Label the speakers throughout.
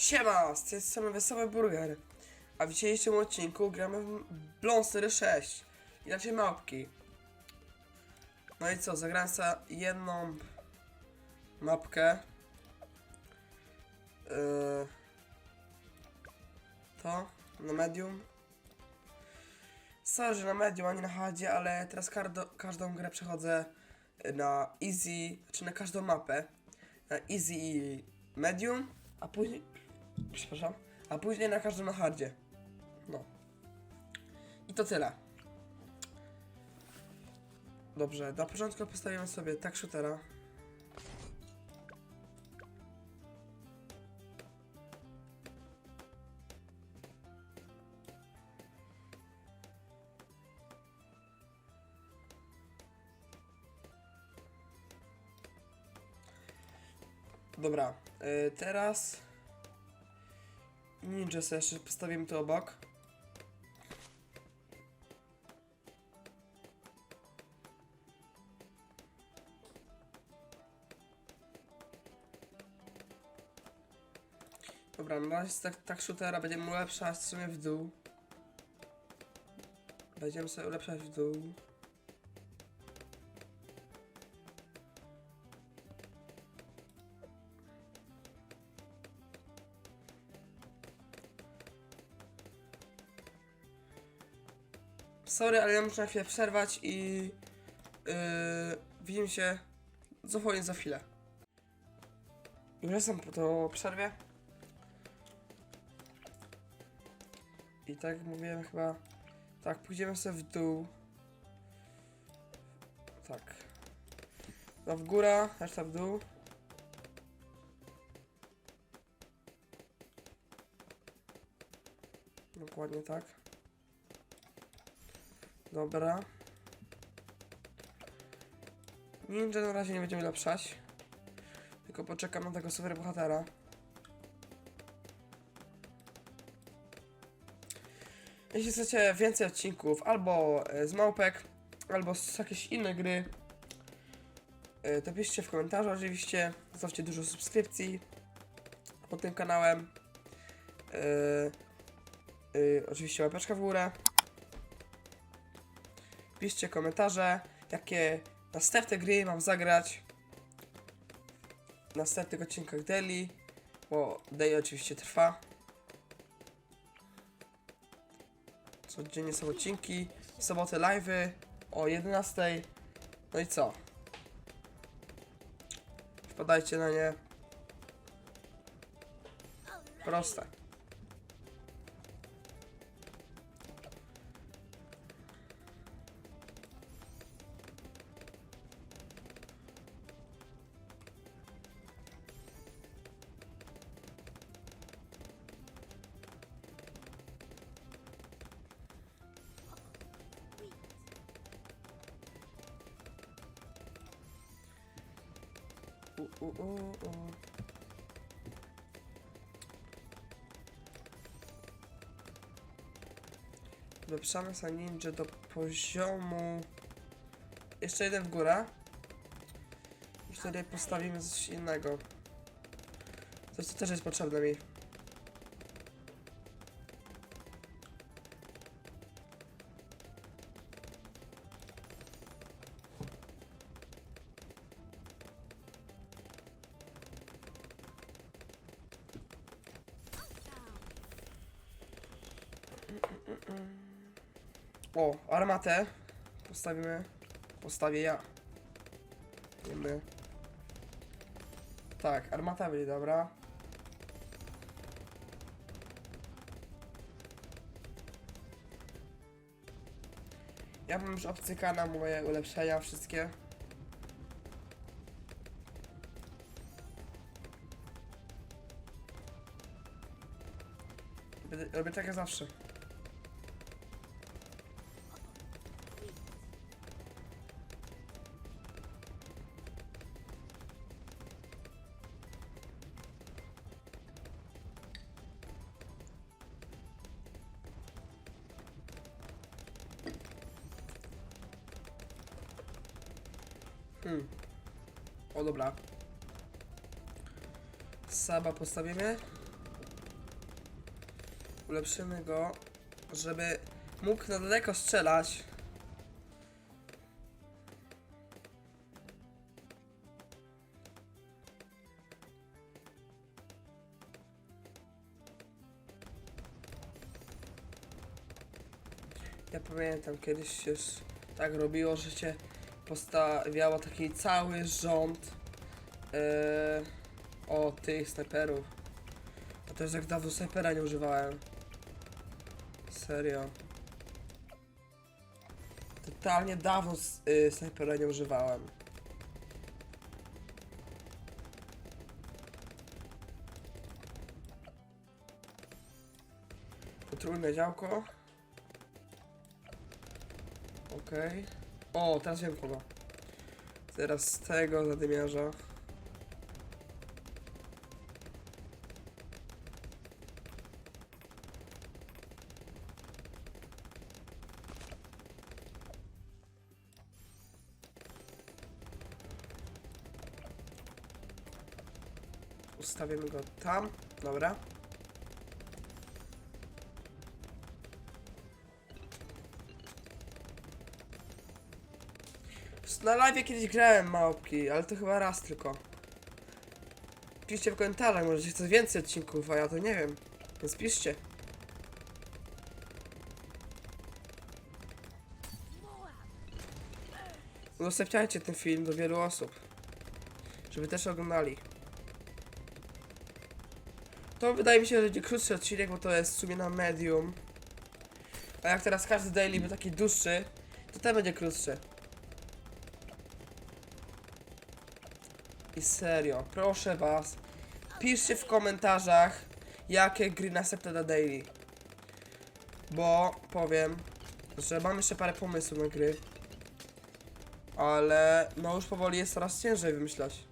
Speaker 1: Siema, z tej strony Wesoły Burger. A w dzisiejszym odcinku gramy w Blonstery 6. Inaczej małpki. No i co, zagrałem sobie jedną mapkę. Yy, to na medium. Sorry, na medium, a nie na hardzie, ale teraz każdo, każdą grę przechodzę na easy, czy na każdą mapę. Na easy i medium, a później Przepraszam. A później na każdym na hardzie. No. I to tyle. Dobrze, na początku postawimy sobie tak shootera. Dobra, y, teraz Ninja sobie jeszcze postawimy tu obok. Dobra, na razie tak, tak shootera będziemy ulepszać w sumie w dół. Będziemy sobie ulepszać w dół. Sorry, ale ja muszę na chwilę przerwać i yy, widzimy się zupełnie za chwilę. Już jestem po to przerwie. I tak jak mówiłem chyba, tak, pójdziemy sobie w dół. Tak. No w górę, reszta w dół. Dokładnie tak. Dobra. Ninja na razie nie będziemy lepszać. Tylko poczekam na tego super bohatera. Jeśli chcecie więcej odcinków albo e, z małpek, albo z jakiejś innej gry, e, to piszcie w komentarzu oczywiście. Zostawcie dużo subskrypcji pod tym kanałem. E, e, oczywiście łapeczka w górę. Piszcie komentarze, jakie następne gry mam zagrać w następnych odcinkach daily, bo daily oczywiście trwa. Codziennie są odcinki, w sobotę live'y o 11. No i co? Wpadajcie na nie. Proste. U, u, u, ninja do poziomu... Jeszcze jeden w górę. I wtedy postawimy coś innego. Coś, co też jest potrzebne mi. O, armatę postawimy. Postawię ja. Wiemy. Tak, armata będzie dobra. Ja mam już obcykana moje ulepszenia wszystkie. Robię tak jak zawsze. Hmm. O dobra. Saba postawimy. Ulepszymy go, żeby mógł na daleko strzelać. Ja pamiętam kiedyś się tak robiło, że się postawiało taki cały rząd e, o tych snajperów. A to jest jak dawno snajpera nie używałem. Serio. Totalnie dawno y, snajpera nie używałem. Potrójne działko. Okej. O, teraz wiem kogo. Teraz tego zadymiarza. Ustawimy go tam. Dobra. Na live kiedyś grałem małpki, ale to chyba raz tylko. Piszcie w komentarzach, może chcecie więcej odcinków, a ja to nie wiem. Więc piszcie. Udostępniajcie ten film do wielu osób. Żeby też oglądali. To wydaje mi się, że będzie krótszy odcinek, bo to jest w sumie na medium. A jak teraz każdy daily był taki dłuższy, to ten będzie krótszy. I serio, proszę was, piszcie w komentarzach, jakie gry na daily. Bo powiem, że mam jeszcze parę pomysłów na gry. Ale no już powoli jest coraz ciężej wymyślać.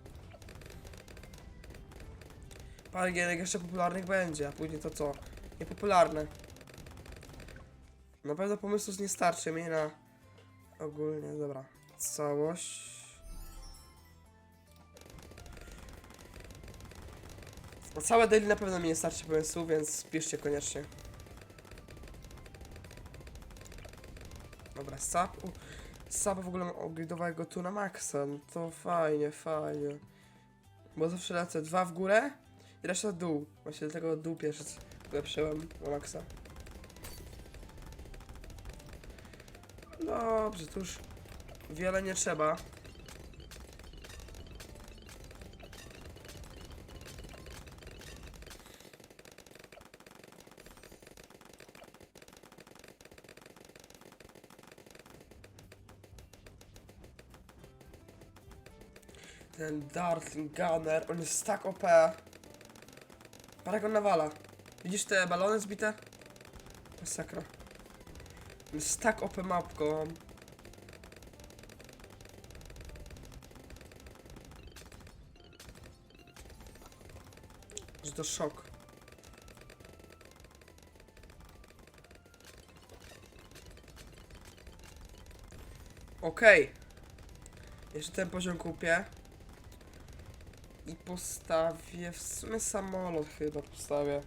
Speaker 1: Parę gierek jeszcze popularnych będzie, a później to co? Niepopularne. Na pewno pomysłów nie starczy mi na ogólnie, dobra. Całość. Na Całe daily na pewno mi nie starczy pomysłu, więc piszcie koniecznie. Dobra, sap. Sapa w ogóle upgrade'owego tu na maksa. No to fajnie, fajnie. Bo zawsze lecę dwa w górę i reszta dół. Właśnie dlatego dół pierwszy ulepszyłem na maksa. Dobrze, tu już wiele nie trzeba. Ten Dartling Gunner, on jest tak OP. Parę go nawala. Widzisz te balony zbite? Masakra. On jest tak OP mapką. Że to szok. Okej. Jeszcze ten poziom kupię. I postawię w sumie samolot chyba postawię.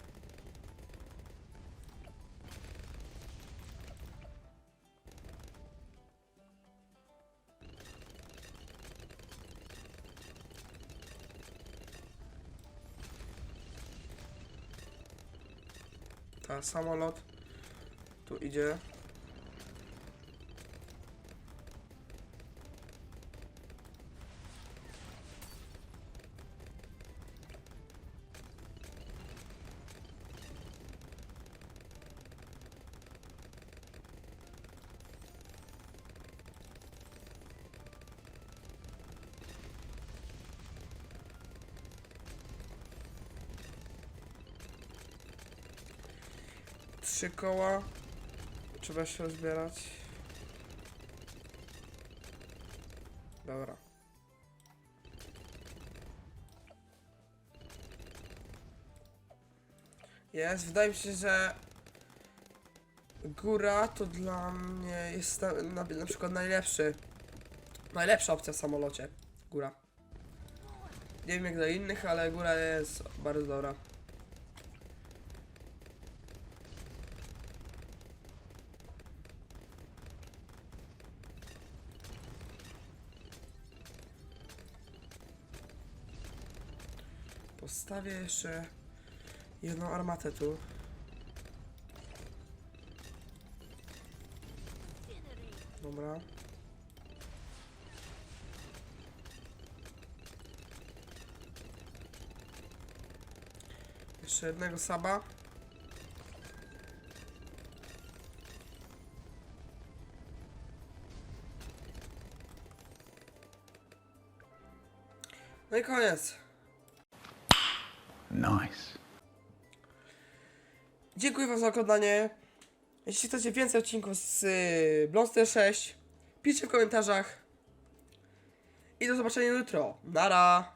Speaker 1: Ta samolot tu idzie. Trzy koła. Trzeba się rozbierać. Dobra. Jest, wydaje mi się, że góra to dla mnie jest na, na, na przykład najlepszy. Najlepsza opcja w samolocie. Góra. Nie wiem jak dla innych, ale góra jest bardzo dobra. Postawię jeszcze jedną armatę tu. Dobra. Jeszcze jednego saba. No i koniec.
Speaker 2: Nice.
Speaker 1: Dziękuję wam za oglądanie. Jeśli chcecie więcej odcinków z y, Blonster 6, piszcie w komentarzach. I do zobaczenia jutro. Nara!